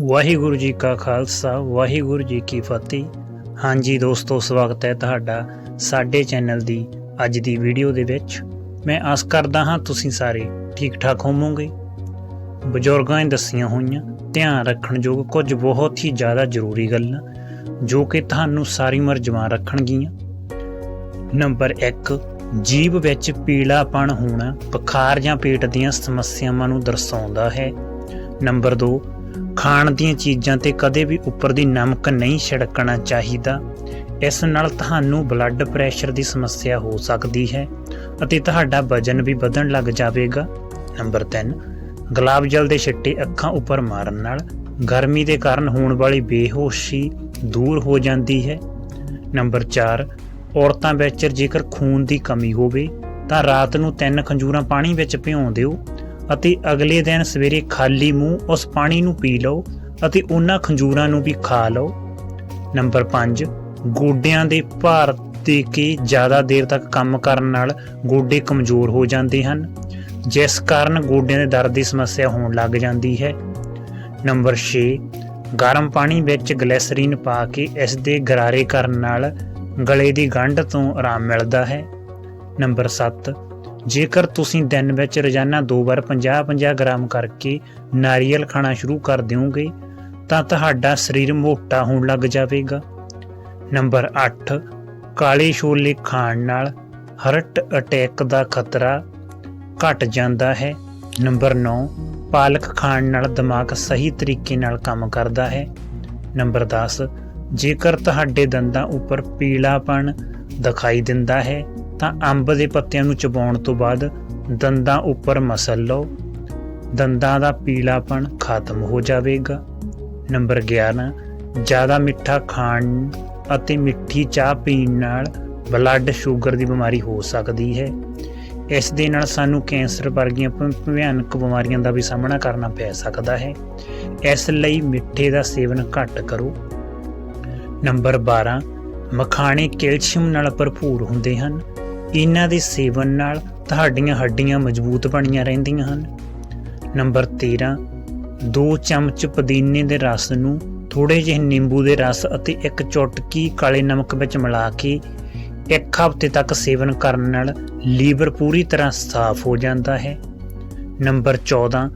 ਵਾਹਿਗੁਰੂ ਜੀ ਕਾ ਖਾਲਸਾ, ਵਾਹਿਗੁਰੂ ਜੀ ਕੀ ਫਤਿਹ। ਹਾਂਜੀ ਦੋਸਤੋ, ਸਵਾਗਤ ਹੈ ਤੁਹਾਡਾ ਸਾਡੇ ਚੈਨਲ ਦੀ ਅੱਜ ਦੀ ਵੀਡੀਓ ਦੇ ਵਿੱਚ। ਮੈਂ ਆਸ ਕਰਦਾ ਹਾਂ ਤੁਸੀਂ ਸਾਰੇ ਠੀਕ ਠਾਕ ਹੋਵੋਗੇ। ਬਜ਼ੁਰਗਾਂ ਨੇ ਦੱਸੀਆਂ ਹੋਈਆਂ, ਧਿਆਨ ਰੱਖਣ ਯੋਗ ਕੁਝ ਬਹੁਤ ਹੀ ਜ਼ਿਆਦਾ ਜ਼ਰੂਰੀ ਗੱਲਾਂ, ਜੋ ਕਿ ਤੁਹਾਨੂੰ ਸਾਰੀ ਉਮਰ ਜਮਾ ਰੱਖਣਗੀਆਂ। ਨੰਬਰ 1 ਜੀਭ ਵਿੱਚ ਪੀਲਾਪਣ ਹੋਣਾ ਬੁਖਾਰ ਜਾਂ ਪੇਟ ਦੀਆਂ ਸਮੱਸਿਆਵਾਂ ਨੂੰ ਦਰਸਾਉਂਦਾ ਹੈ। ਨੰਬਰ 2 ਖਾਣ ਦੀਆਂ ਚੀਜ਼ਾਂ ਤੇ ਕਦੇ ਵੀ ਉੱਪਰ ਦੀ ਨਮਕ ਨਹੀਂ ਛਿੜਕਣਾ ਚਾਹੀਦਾ। ਇਸ ਨਾਲ ਤੁਹਾਨੂੰ ਬਲੱਡ ਪ੍ਰੈਸ਼ਰ ਦੀ ਸਮੱਸਿਆ ਹੋ ਸਕਦੀ ਹੈ ਅਤੇ ਤੁਹਾਡਾ ਵਜ਼ਨ ਵੀ ਵਧਣ ਲੱਗ ਜਾਵੇਗਾ। ਨੰਬਰ 3 ਗੁਲਾਬ ਜਲ ਦੇ ਛਿੱਟੇ ਅੱਖਾਂ ਉੱਪਰ ਮਾਰਨ ਨਾਲ ਗਰਮੀ ਦੇ ਕਾਰਨ ਹੋਣ ਵਾਲੀ ਬੇਹੋਸ਼ੀ ਦੂਰ ਹੋ ਜਾਂਦੀ ਹੈ। ਨੰਬਰ 4 ਔਰਤਾਂ ਵਿੱਚ ਜੇਕਰ ਖੂਨ ਦੀ ਕਮੀ ਹੋਵੇ ਤਾਂ ਰਾਤ ਨੂੰ ਤਿੰਨ ਖੰਜੂਰਾਂ ਪਾਣੀ ਵਿੱਚ ਭਿਉਂ ਦਿਓ ਅਤੇ ਅਗਲੇ ਦਿਨ ਸਵੇਰੇ ਖਾਲੀ ਮੂੰਹ ਉਸ ਪਾਣੀ ਨੂੰ ਪੀ ਲਓ ਅਤੇ ਉਹਨਾਂ ਖੰਜੂਰਾਂ ਨੂੰ ਵੀ ਖਾ ਲਓ। ਨੰਬਰ 5 ਗੋਡਿਆਂ ਦੇ ਭਾਰ ਦੇ ਕੇ ਜ਼ਿਆਦਾ ਦੇਰ ਤੱਕ ਕੰਮ ਕਰਨ ਨਾਲ ਗੋਡੇ ਕਮਜ਼ੋਰ ਹੋ ਜਾਂਦੇ ਹਨ, ਜਿਸ ਕਾਰਨ ਗੋਡਿਆਂ ਦੇ ਦਰਦ ਦੀ ਸਮੱਸਿਆ ਹੋਣ ਲੱਗ ਜਾਂਦੀ ਹੈ। ਨੰਬਰ 6 ਗਰਮ ਪਾਣੀ ਵਿੱਚ ਗਲਿਸਰੀਨ ਪਾ ਕੇ ਇਸ ਦੇ ਗਰਾਰੇ ਕਰਨ ਨਾਲ ਗਲੇ ਦੀ ਗੰਢ ਤੋਂ ਆਰਾਮ ਮਿਲਦਾ ਹੈ। ਨੰਬਰ 7 ਜੇਕਰ ਤੁਸੀਂ ਦਿਨ ਵਿੱਚ ਰੋਜ਼ਾਨਾ ਦੋ ਵਾਰ 50-50 ਗ੍ਰਾਮ ਕਰਕੇ ਨਾਰੀਅਲ ਖਾਣਾ ਸ਼ੁਰੂ ਕਰ ਦਿਓਗੇ, ਤਾਂ ਤੁਹਾਡਾ ਸਰੀਰ ਮੋਟਾ ਹੋਣ ਲੱਗ ਜਾਵੇਗਾ। ਨੰਬਰ 8 ਕਾਲੇ ਛੋਲੇ ਖਾਣ ਨਾਲ ਹਾਰਟ ਅਟੈਕ ਦਾ ਖਤਰਾ ਘਟ ਜਾਂਦਾ ਹੈ। ਨੰਬਰ 9 ਪਾਲਕ ਖਾਣ ਨਾਲ ਦਿਮਾਗ ਸਹੀ ਤਰੀਕੇ ਨਾਲ ਕੰਮ ਕਰਦਾ ਹੈ। ਨੰਬਰ 10 ਜੇਕਰ ਤੁਹਾਡੇ ਦੰਦਾਂ ਉੱਪਰ ਪੀਲਾਪਣ ਦਿਖਾਈ ਦਿੰਦਾ ਹੈ ਤਾਂ ਅੰਬ ਦੇ ਪੱਤਿਆਂ ਨੂੰ ਚਬਾਉਣ ਤੋਂ ਬਾਅਦ ਦੰਦਾਂ ਉੱਪਰ ਮਸਲ ਲਓ। ਦੰਦਾਂ ਦਾ ਪੀਲਾਪਣ ਖਤਮ ਹੋ ਜਾਵੇਗਾ। ਨੰਬਰ 11 ਜ਼ਿਆਦਾ ਮਿੱਠਾ ਖਾਣ ਅਤੇ ਮਿੱਠੀ ਚਾਹ ਪੀਣ ਨਾਲ ਬਲੱਡ ਸ਼ੂਗਰ ਦੀ ਬਿਮਾਰੀ ਹੋ ਸਕਦੀ ਹੈ। ਇਸ ਦੇ ਨਾਲ ਸਾਨੂੰ ਕੈਂਸਰ ਵਰਗੀਆਂ ਭਿਆਨਕ ਬਿਮਾਰੀਆਂ ਦਾ ਵੀ ਸਾਹਮਣਾ ਕਰਨਾ ਪੈ ਸਕਦਾ ਹੈ। ਇਸ ਲਈ ਮਿੱਠੇ ਦਾ ਸੇਵਨ ਘੱਟ ਕਰੋ। ਨੰਬਰ 12 ਮਖਾਣੇ ਕੈਲਸ਼ੀਅਮ ਨਾਲ ਭਰਪੂਰ ਹੁੰਦੇ ਹਨ। ਇਹਨਾਂ ਦੇ ਸੇਵਨ ਨਾਲ ਤੁਹਾਡੀਆਂ ਹੱਡੀਆਂ ਮਜ਼ਬੂਤ ਬਣੀਆਂ ਰਹਿੰਦੀਆਂ ਹਨ। ਨੰਬਰ 13 2 ਚਮਚ ਪੁਦੀਨੇ ਦੇ ਰਸ ਨੂੰ ਥੋੜੇ ਜਿਹੇ ਨਿੰਬੂ ਦੇ ਰਸ ਅਤੇ ਇੱਕ ਚੁਟਕੀ ਕਾਲੇ ਨਮਕ ਵਿੱਚ ਮਿਲਾ ਕੇ ਇੱਕ ਹਫ਼ਤੇ ਤੱਕ ਸੇਵਨ ਕਰਨ ਨਾਲ ਲੀਵਰ ਪੂਰੀ ਤਰ੍ਹਾਂ ਸਾਫ਼ ਹੋ ਜਾਂਦਾ ਹੈ। ਨੰਬਰ 14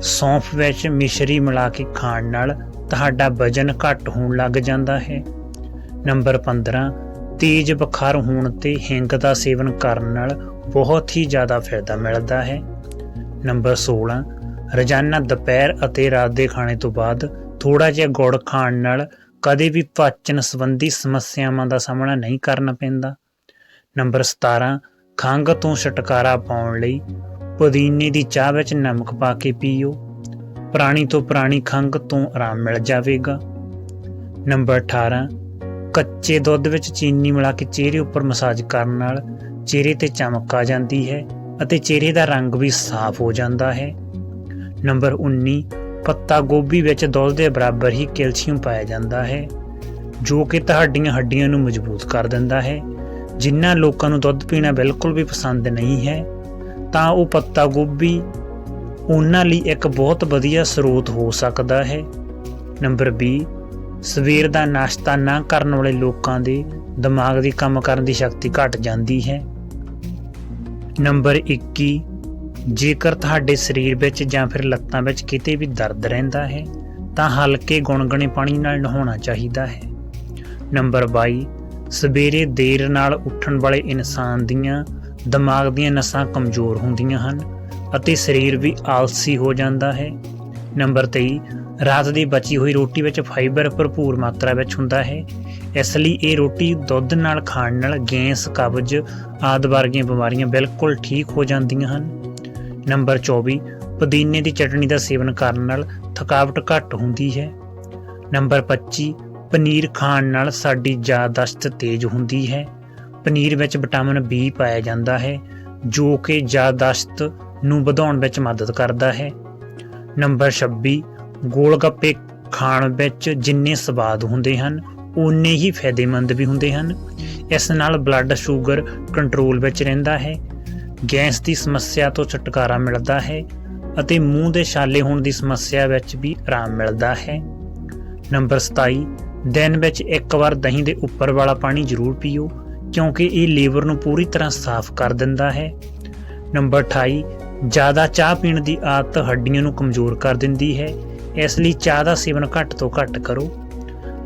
ਸੌਂਫ ਵਿੱਚ ਮਿਸ਼ਰੀ ਮਿਲਾ ਕੇ ਖਾਣ ਨਾਲ ਤੁਹਾਡਾ ਵਜ਼ਨ ਘੱਟ ਹੋਣ ਲੱਗ ਜਾਂਦਾ ਹੈ। ਨੰਬਰ 15 ਤੇਜ਼ ਬੁਖਾਰ ਹੋਣ ਤੇ ਹਿੰਗ ਦਾ ਸੇਵਨ ਕਰਨ ਨਾਲ ਬਹੁਤ ਹੀ ਜ਼ਿਆਦਾ ਫਾਇਦਾ ਮਿਲਦਾ ਹੈ। ਨੰਬਰ 16 ਰੋਜ਼ਾਨਾ ਦੁਪਹਿਰ ਅਤੇ ਰਾਤ ਦੇ ਖਾਣੇ ਤੋਂ ਬਾਅਦ ਥੋੜਾ ਜਿਹਾ ਗੁੜ ਖਾਣ ਨਾਲ ਕਦੇ ਵੀ ਪਾਚਨ ਸੰਬੰਧੀ ਸਮੱਸਿਆਵਾਂ ਦਾ ਸਾਹਮਣਾ ਨਹੀਂ ਕਰਨਾ ਪੈਂਦਾ। ਨੰਬਰ 17 ਖੰਘ ਤੋਂ ਛੁਟਕਾਰਾ ਪਾਉਣ ਲਈ ਪੁਦੀਨੇ ਦੀ ਚਾਹ ਵਿੱਚ ਨਮਕ ਪਾ ਕੇ ਪੀਓ। ਪੁਰਾਣੀ ਤੋਂ ਪੁਰਾਣੀ ਖੰਘ ਤੋਂ ਆਰਾਮ ਮਿਲ ਜਾਵੇਗਾ। ਨੰਬਰ 18 ਕੱਚੇ ਦੁੱਧ ਵਿੱਚ ਚੀਨੀ ਮਿਲਾ ਕੇ ਚਿਹਰੇ ਉੱਪਰ ਮਸਾਜ ਕਰਨ ਨਾਲ ਚਿਹਰੇ ਤੇ ਚਮਕ ਆ ਜਾਂਦੀ ਹੈ ਅਤੇ ਚਿਹਰੇ ਦਾ ਰੰਗ ਵੀ ਸਾਫ਼ ਹੋ ਜਾਂਦਾ ਹੈ। ਨੰਬਰ 19 ਪੱਤਾ ਗੋਭੀ ਵਿੱਚ ਦੁੱਧ ਦੇ ਬਰਾਬਰ ਹੀ ਕੈਲਸ਼ੀਅਮ ਪਾਇਆ ਜਾਂਦਾ ਹੈ, ਜੋ ਕਿ ਤੁਹਾਡੀਆਂ ਹੱਡੀਆਂ ਨੂੰ ਮਜ਼ਬੂਤ ਕਰ ਦਿੰਦਾ ਹੈ। ਜਿਨ੍ਹਾਂ ਲੋਕਾਂ ਨੂੰ ਦੁੱਧ ਪੀਣਾ ਬਿਲਕੁਲ ਵੀ ਪਸੰਦ ਨਹੀਂ ਹੈ, ਤਾਂ ਉਹ ਪੱਤਾ ਗੋਭੀ ਉਹਨਾਂ ਲਈ ਇੱਕ ਬਹੁਤ ਵਧੀਆ ਸਰੋਤ ਹੋ ਸਕਦਾ ਹੈ। ਨੰਬਰ 20 ਸਵੇਰ ਦਾ ਨਾਸ਼ਤਾ ਨਾ ਕਰਨ ਵਾਲੇ ਲੋਕਾਂ ਦੇ ਦਿਮਾਗ ਦੀ ਕੰਮ ਕਰਨ ਦੀ ਸ਼ਕਤੀ ਘਟ ਜਾਂਦੀ ਹੈ। ਨੰਬਰ 21 ਜੇਕਰ ਤੁਹਾਡੇ ਸਰੀਰ ਵਿੱਚ ਜਾਂ ਫਿਰ ਲੱਤਾਂ ਵਿੱਚ ਕਿਤੇ ਵੀ ਦਰਦ ਰਹਿੰਦਾ ਹੈ, ਤਾਂ ਹਲਕੇ ਗੁਣਗੁਣੇ ਪਾਣੀ ਨਾਲ ਨਹਾਉਣਾ ਚਾਹੀਦਾ ਹੈ। ਨੰਬਰ 22 ਸਵੇਰੇ ਦੇਰ ਨਾਲ ਉੱਠਣ ਵਾਲੇ ਇਨਸਾਨ ਦੀਆਂ ਦਿਮਾਗ ਦੀਆਂ ਨਸਾਂ ਕਮਜ਼ੋਰ ਹੁੰਦੀਆਂ ਹਨ ਅਤੇ ਸਰੀਰ ਵੀ ਆਲਸੀ ਹੋ ਜਾਂਦਾ ਹੈ। ਨੰਬਰ 23 ਰਾਤ ਦੀ ਬਚੀ ਹੋਈ ਰੋਟੀ ਵਿੱਚ ਫਾਈਬਰ ਭਰਪੂਰ ਮਾਤਰਾ ਵਿੱਚ ਹੁੰਦਾ ਹੈ। ਇਸ ਲਈ ਇਹ ਰੋਟੀ ਦੁੱਧ ਨਾਲ ਖਾਣ ਨਾਲ ਗੈਸ, ਕਬਜ਼ ਆਦਿ ਵਰਗੀਆਂ ਬਿਮਾਰੀਆਂ ਬਿਲਕੁਲ ਠੀਕ ਹੋ ਜਾਂਦੀਆਂ ਹਨ। ਨੰਬਰ 24 ਪੁਦੀਨੇ ਦੀ ਚਟਣੀ ਦਾ ਸੇਵਨ ਕਰਨ ਨਾਲ ਥਕਾਵਟ ਘੱਟ ਹੁੰਦੀ ਹੈ। ਨੰਬਰ 25 ਪਨੀਰ ਖਾਣ ਨਾਲ ਸਾਡੀ ਯਾਦਾਸ਼ਤ ਤੇਜ਼ ਹੁੰਦੀ ਹੈ। ਪਨੀਰ ਵਿੱਚ ਵਿਟਾਮਿਨ ਬੀ ਪਾਇਆ ਜਾਂਦਾ ਹੈ, ਜੋ ਕਿ ਯਾਦਾਸ਼ਤ ਨੂੰ ਵਧਾਉਣ ਵਿੱਚ ਮਦਦ ਕਰਦਾ ਹੈ। ਨੰਬਰ 26 ਗੋਲਗੱਪੇ ਖਾਣ ਵਿੱਚ ਜਿੰਨੇ ਸਵਾਦ ਹੁੰਦੇ ਹਨ ਉਨੇ ਹੀ ਫਾਇਦੇਮੰਦ ਵੀ ਹੁੰਦੇ ਹਨ। ਇਸ ਨਾਲ ਬਲੱਡ ਸ਼ੂਗਰ ਕੰਟਰੋਲ ਵਿੱਚ ਰਹਿੰਦਾ ਹੈ, ਗੈਸ ਦੀ ਸਮੱਸਿਆ ਤੋਂ ਛੁਟਕਾਰਾ ਮਿਲਦਾ ਹੈ ਅਤੇ ਮੂੰਹ ਦੇ ਛਾਲੇ ਹੋਣ ਦੀ ਸਮੱਸਿਆ ਵਿੱਚ ਵੀ ਆਰਾਮ ਮਿਲਦਾ ਹੈ। ਨੰਬਰ 27 ਦਿਨ ਵਿੱਚ ਇੱਕ ਵਾਰ ਦਹੀਂ ਦੇ ਉੱਪਰ ਵਾਲਾ ਪਾਣੀ ਜ਼ਰੂਰ ਪੀਓ, ਕਿਉਂਕਿ ਇਹ ਲੀਵਰ ਨੂੰ ਪੂਰੀ ਤਰ੍ਹਾਂ ਸਾਫ਼ ਕਰ ਦਿੰਦਾ ਹੈ। ਨੰਬਰ 28 ਜ਼ਿਆਦਾ ਚਾਹ ਪੀਣ ਦੀ ਆਦਤ ਹੱਡੀਆਂ ਨੂੰ ਕਮਜ਼ੋਰ ਕਰ ਦਿੰਦੀ ਹੈ, ਇਸ ਲਈ ਚਾਹ ਦਾ ਸੇਵਨ ਘੱਟ ਤੋਂ ਘੱਟ ਕਰੋ।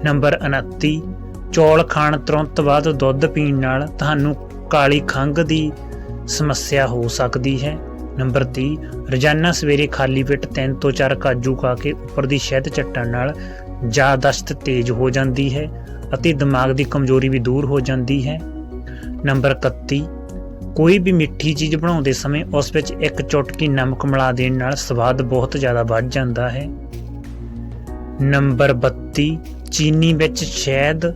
ਨੰਬਰ 29 ਚੌਲ ਖਾਣ ਤੁਰੰਤ ਬਾਅਦ ਦੁੱਧ ਪੀਣ ਨਾਲ ਤੁਹਾਨੂੰ ਕਾਲੀ ਖੰਘ ਦੀ ਸਮੱਸਿਆ ਹੋ ਸਕਦੀ ਹੈ। ਨੰਬਰ 30 ਰੋਜ਼ਾਨਾ ਸਵੇਰੇ ਖਾਲੀ ਪੇਟ 3 ਤੋਂ 4 ਕਾਜੂ ਖਾ ਕੇ ਉੱਪਰ ਦੀ ਸ਼ਹਿਦ ਚੱਟਣ ਨਾਲ ਯਾਦਸ਼ਤ ਤੇਜ਼ ਹੋ ਜਾਂਦੀ ਹੈ ਅਤੇ ਦਿਮਾਗ ਦੀ ਕਮਜ਼ੋਰੀ ਵੀ ਦੂਰ ਹੋ ਜਾਂਦੀ ਹੈ। ਨੰਬਰ 31 ਕੋਈ ਵੀ ਮਿੱਠੀ ਚੀਜ਼ ਬਣਾਉਂਦੇ ਸਮੇਂ ਉਸ ਵਿੱਚ ਇੱਕ ਚੁਟਕੀ ਨਮਕ ਮਿਲਾ ਦੇਣ ਨਾਲ ਸਵਾਦ ਬਹੁਤ ਜ਼ਿਆਦਾ ਵੱਧ ਜਾਂਦਾ ਹੈ। ਨੰਬਰ 32 ਚੀਨੀ ਵਿੱਚ ਸ਼ਹਿਦ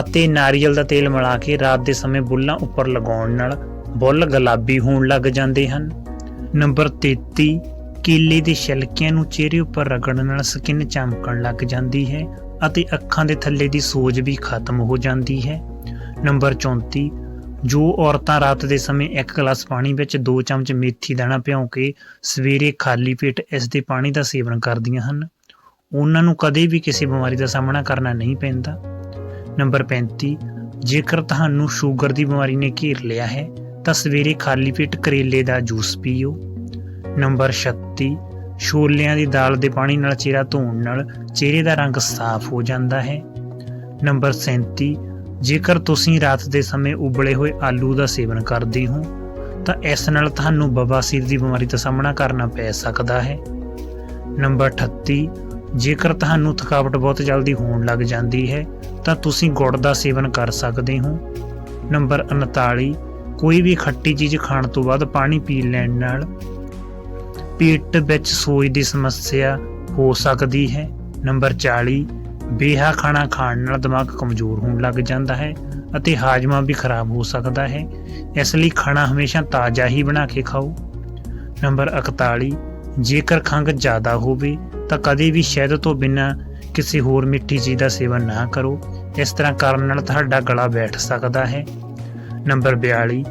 ਅਤੇ ਨਾਰੀਅਲ ਦਾ ਤੇਲ ਮਿਲਾ ਕੇ ਰਾਤ ਦੇ ਸਮੇਂ ਬੁੱਲਾਂ ਉੱਪਰ ਲਗਾਉਣ ਨਾਲ ਬੁੱਲ ਗੁਲਾਬੀ ਹੋਣ ਲੱਗ ਜਾਂਦੇ ਹਨ। ਨੰਬਰ 33 ਕੀਲੇ ਦੀ ਛਿਲਕਿਆਂ ਨੂੰ ਚਿਹਰੇ ਉੱਪਰ ਰਗੜਨ ਨਾਲ ਸਕਿਨ ਚਮਕਣ ਲੱਗ ਜਾਂਦੀ ਹੈ ਅਤੇ ਅੱਖਾਂ ਦੇ ਥੱਲੇ ਦੀ ਸੋਜ ਵੀ ਖਤਮ ਹੋ ਜਾਂਦੀ ਹੈ। ਨੰਬਰ 34 ਜੋ ਔਰਤਾਂ ਰਾਤ ਦੇ ਸਮੇਂ ਇੱਕ ਗਲਾਸ ਪਾਣੀ ਵਿੱਚ 2 ਚਮਚ ਮੇਥੀ ਦਾਣਾ ਭਿਉਂ ਕੇ ਸਵੇਰੇ ਖਾਲੀ ਪੇਟ ਇਸ ਦੇ ਪਾਣੀ ਦਾ ਸੇਵਨ ਕਰਦੀਆਂ ਹਨ। ਉਹਨਾਂ ਨੂੰ ਕਦੇ ਵੀ ਕਿਸੇ ਬਿਮਾਰੀ ਦਾ ਸਾਹਮਣਾ ਕਰਨਾ ਨਹੀਂ ਪੈਂਦਾ। ਨੰਬਰ 35 ਜੇਕਰ ਤੁਹਾਨੂੰ ਸ਼ੂਗਰ ਦੀ ਬਿਮਾਰੀ ਨੇ ਘੇਰ ਲਿਆ ਹੈ, ਤਾਂ ਸਵੇਰੇ ਖਾਲੀ ਪੇਟ ਕਰੇਲੇ ਦਾ ਜੂਸ ਪੀਓ। ਨੰਬਰ 36 ਛੋਲਿਆਂ ਦੀ ਦਾਲ ਦੇ ਪਾਣੀ ਨਾਲ ਚਿਹਰਾ ਧੋਣ ਨਾਲ ਚਿਹਰੇ ਦਾ ਰੰਗ ਸਾਫ਼ ਹੋ ਜਾਂਦਾ ਹੈ। ਨੰਬਰ 37 ਜੇਕਰ ਤੁਸੀਂ ਰਾਤ ਦੇ ਸਮੇਂ ਉਬਲੇ ਹੋਏ ਆਲੂ ਦਾ ਸੇਵਨ ਕਰਦੇ ਹੋ, ਤਾਂ ਇਸ ਨਾਲ ਤੁਹਾਨੂੰ ਬਵਾਸੀਰ ਦੀ ਬਿਮਾਰੀ ਦਾ ਸਾਹਮਣਾ ਕਰਨਾ ਪੈ ਸਕਦਾ ਹੈ। ਨੰਬਰ 38 ਜੇਕਰ ਤੁਹਾਨੂੰ ਥਕਾਵਟ ਬਹੁਤ ਜਲਦੀ ਹੋਣ ਲੱਗ ਜਾਂਦੀ ਹੈ, ਤਾਂ ਤੁਸੀਂ ਗੁੜ ਦਾ ਸੇਵਨ ਕਰ ਸਕਦੇ ਹੋ। ਨੰਬਰ 39 ਕੋਈ ਵੀ ਖੱਟੀ ਚੀਜ਼ ਖਾਣ ਤੋਂ ਬਾਅਦ ਪਾਣੀ ਪੀ ਲੈਣ ਨਾਲ ਪੇਟ ਵਿੱਚ ਸੋਜ ਦੀ ਸਮੱਸਿਆ ਹੋ ਸਕਦੀ ਹੈ। ਨੰਬਰ 40 ਬੇਹਾ ਖਾਣਾ ਖਾਣ ਨਾਲ ਦਿਮਾਗ ਕਮਜ਼ੋਰ ਹੋਣ ਲੱਗ ਜਾਂਦਾ ਹੈ ਅਤੇ ਹਾਜ਼ਮਾ ਵੀ ਖਰਾਬ ਹੋ ਸਕਦਾ ਹੈ। ਇਸ ਲਈ ਖਾਣਾ ਹਮੇਸ਼ਾ ਤਾਜ਼ਾ ਹੀ ਬਣਾ ਕੇ ਖਾਓ। ਨੰਬਰ 41 ਜੇਕਰ ਖੰਘ ਜ਼ਿਆਦਾ ਹੋਵੇ ਤਾਂ ਕਦੇ ਵੀ ਸ਼ਹਿਦ ਤੋਂ ਬਿਨਾਂ ਕਿਸੇ ਹੋਰ ਮਿੱਠੀ ਚੀਜ਼ ਦਾ ਸੇਵਨ ਨਾ ਕਰੋ। ਇਸ ਤਰ੍ਹਾਂ ਕਰਨ ਨਾਲ ਤੁਹਾਡਾ ਗਲਾ ਬੈਠ ਸਕਦਾ ਹੈ। ਨੰਬਰ 42